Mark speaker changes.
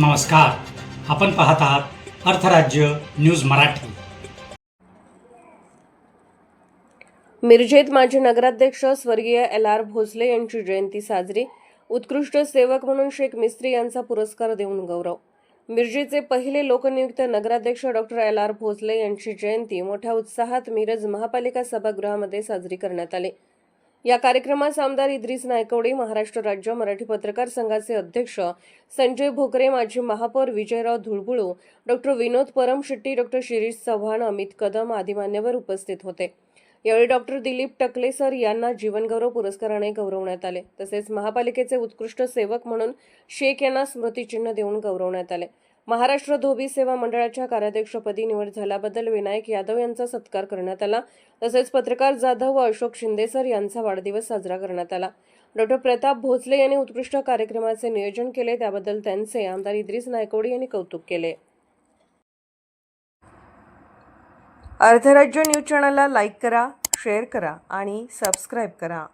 Speaker 1: नमस्कार. आपण पाहत आहात अर्थराज्य न्यूज मराठी.
Speaker 2: मिरजेत माजी नगराध्यक्ष स्वर्गीय एल आर भोसले यांची जयंती साजरी. उत्कृष्ट सेवक म्हणून शेख मिस्त्री यांचा पुरस्कार देऊन गौरव. मिरजेचे पहिले लोकनियुक्त नगराध्यक्ष डॉक्टर एल आर भोसले यांची जयंती मोठ्या उत्साहात मिरज महापालिका सभागृहामध्ये साजरी करण्यात आली. या कार्यक्रमास आमदार इद्रिस नायकवडे महाराष्ट्र राज्य मराठी पत्रकार संघाचे अध्यक्ष संजय भोकरे माजी महापौर विजयराव धुळबुळू डॉक्टर विनोद परमशेट्टी डॉक्टर शिरीष चव्हाण अमित कदम आदी मान्यवर उपस्थित होते. यावेळी डॉक्टर दिलीप टकले सर यांना जीवनगौरव पुरस्काराने गौरवण्यात आले. तसेच महापालिकेचे उत्कृष्ट सेवक म्हणून शेख यांना स्मृतिचिन्ह देऊन गौरवण्यात आले. महाराष्ट्र धोबी सेवा मंडळाच्या कार्याध्यक्षपदी निवड झाल्याबद्दल विनायक यादव यांचा सत्कार करण्यात आला. तसेच पत्रकार जाधव व अशोक शिंदेसर यांचा वाढदिवस साजरा करण्यात आला. डॉक्टर प्रताप भोसले यांनी उत्कृष्ट कार्यक्रमाचे नियोजन केले. त्याबद्दल त्यांचे आमदार इद्रिस नायकोडे यांनी कौतुक केले. अर्धराज्य न्यूज चॅनलला लाईक करा शेअर करा आणि सबस्क्राईब करा.